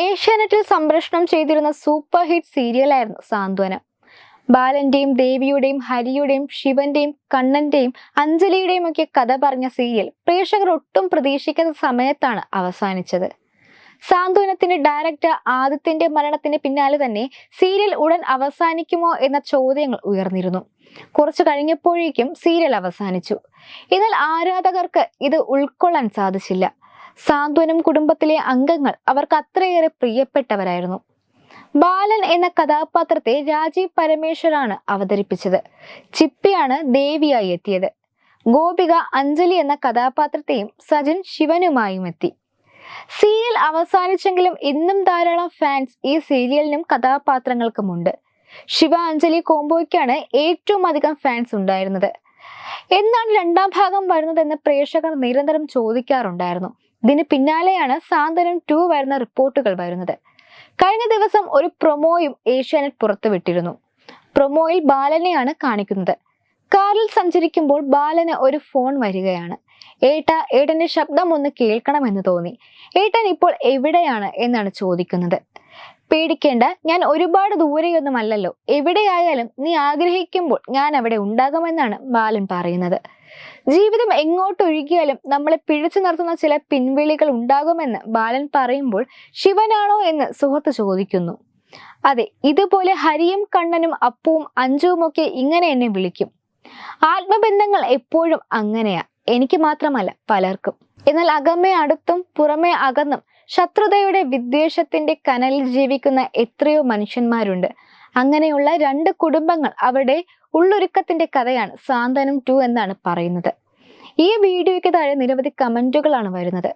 ഏഷ്യാനെറ്റിൽ സംപ്രേഷണം ചെയ്തിരുന്ന സൂപ്പർ ഹിറ്റ് സീരിയലായിരുന്നു സാന്ത്വനം. ബാലന്റെയും ദേവിയുടെയും ഹരിയുടെയും ശിവന്റെയും കണ്ണന്റെയും അഞ്ജലിയുടെയും ഒക്കെ കഥ പറഞ്ഞ സീരിയൽ പ്രേക്ഷകർ ഒട്ടും പ്രതീക്ഷിക്കുന്ന സമയത്താണ് അവസാനിച്ചത്. സാന്ത്വനത്തിന്റെ ഡയറക്ടർ ആദിത്യന്റെ മരണത്തിന് പിന്നാലെ തന്നെ സീരിയൽ ഉടൻ അവസാനിക്കുമോ എന്ന ചോദ്യങ്ങൾ ഉയർന്നിരുന്നു. കുറച്ചു കഴിഞ്ഞപ്പോഴേക്കും സീരിയൽ അവസാനിച്ചു. എന്നാൽ ആരാധകർക്ക് ഇത് ഉൾക്കൊള്ളാൻ സാധിച്ചില്ല. സാന്ത്വനം കുടുംബത്തിലെ അംഗങ്ങൾ അവർക്ക് അത്രയേറെ പ്രിയപ്പെട്ടവരായിരുന്നു. ബാലൻ എന്ന കഥാപാത്രത്തെ രാജീവ് പരമേശ്വരാണ് അവതരിപ്പിച്ചത്. ചിപ്പിയാണ് ദേവിയായി എത്തിയത്. ഗോപിക അഞ്ജലി എന്ന കഥാപാത്രത്തെയും സജിൻ ശിവനുമായും എത്തി. സീരിയൽ അവസാനിച്ചെങ്കിലും ഇന്നും ധാരാളം ഫാൻസ് ഈ സീരിയലിനും കഥാപാത്രങ്ങൾക്കുമുണ്ട്. ശിവ അഞ്ജലി കോംബോയ്ക്കാണ് ഏറ്റവും അധികം ഫാൻസ് ഉണ്ടായിരുന്നത്. എന്നാണ് രണ്ടാം ഭാഗം വരുന്നതെന്ന് പ്രേക്ഷകർ നിരന്തരം ചോദിക്കാറുണ്ടായിരുന്നു. ഇതിന് പിന്നാലെയാണ് സാന്ത്വനം ടു വരുന്ന റിപ്പോർട്ടുകൾ വരുന്നത്. കഴിഞ്ഞ ദിവസം ഒരു പ്രൊമോയും ഏഷ്യാനെറ്റ് പുറത്തുവിട്ടിരുന്നു. പ്രൊമോയിൽ ബാലനെയാണ് കാണിക്കുന്നത്. കാറിൽ സഞ്ചരിക്കുമ്പോൾ ബാലന് ഒരു ഫോൺ വരികയാണ്. ഏട്ട ഏട്ടന്റെ ശബ്ദം ഒന്ന് കേൾക്കണമെന്ന് തോന്നി. ഏട്ടൻ ഇപ്പോൾ എവിടെയാണ് എന്നാണ് ചോദിക്കുന്നത്. പേടിക്കേണ്ട ഞാൻ ഒരുപാട് ദൂരെയൊന്നുമല്ലല്ലോ. എവിടെയായാലും നീ ആഗ്രഹിക്കുമ്പോൾ ഞാൻ അവിടെ ഉണ്ടാകുമെന്നാണ് ബാലൻ പറയുന്നത്. ജീവിതം എങ്ങോട്ട് ഒഴുകിയാലും നമ്മളെ പിഴിച്ചു നിർത്തുന്ന ചില പിൻവിളികൾ ഉണ്ടാകുമെന്ന് ബാലൻ പറയുമ്പോൾ ശിവനാണോ എന്ന് സുഹൃത്ത് ചോദിക്കുന്നു. അതെ ഇതുപോലെ ഹരിയും കണ്ണനും അപ്പവും അഞ്ചുവുമൊക്കെ ഇങ്ങനെ എന്നെ വിളിക്കും. ആത്മബന്ധങ്ങൾ എപ്പോഴും അങ്ങനെയാ എനിക്ക് മാത്രമല്ല പലർക്കും. എന്നാൽ അകമേ അടുത്തും പുറമേ അകന്നും ശത്രുതയുടെ വിദ്വേഷത്തിന്റെ കനലിൽ ജീവിക്കുന്ന എത്രയോ മനുഷ്യന്മാരുണ്ട്. അങ്ങനെയുള്ള രണ്ട് കുടുംബങ്ങൾ അവിടെ ഉള്ളൊരുക്കത്തിന്റെ കഥയാണ് സാന്ത്വനം ടു എന്നാണ് പറയുന്നത്. ഈ വീഡിയോയ്ക്ക് താഴെ നിരവധി കമന്റുകളാണ് വരുന്നത്.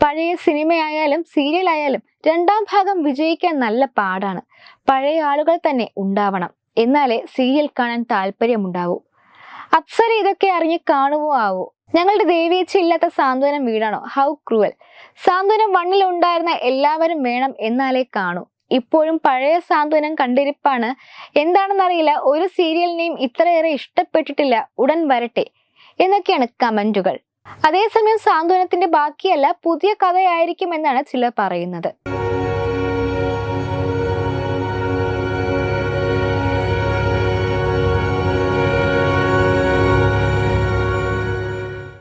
പഴയ സിനിമയായാലും സീരിയലായാലും രണ്ടാം ഭാഗം വിജയിക്കാൻ നല്ല പാടാണ്. പഴയ ആളുകൾ തന്നെ ഉണ്ടാവണം. എന്നാലേ സീരിയൽ കാണാൻ താല്പര്യമുണ്ടാവൂ. അപ്സര ഇതൊക്കെ അറിഞ്ഞ് കാണുവോ ആവോ. ഞങ്ങളുടെ ദേവീച്ച ഇല്ലാത്ത സാന്ത്വനം വീടാണോ? How cruel. സാന്ത്വനം വണ്ണിൽ ഉണ്ടായിരുന്ന എല്ലാവരും വേണം എന്നാലേ കാണൂ. ഇപ്പോഴും പഴയ സാന്ത്വനം കണ്ടിരിപ്പാണ്. എന്താണെന്നറിയില്ല. ഒരു സീരിയലിനെയും ഇത്രയേറെ ഇഷ്ടപ്പെട്ടിട്ടില്ല. ഉടൻ വരട്ടെ. എന്നൊക്കെയാണ് കമന്റുകൾ. അതേസമയം സാന്ത്വനത്തിന്റെ ബാക്കിയല്ല പുതിയ കഥയായിരിക്കും എന്നാണ് ചിലർ പറയുന്നത്.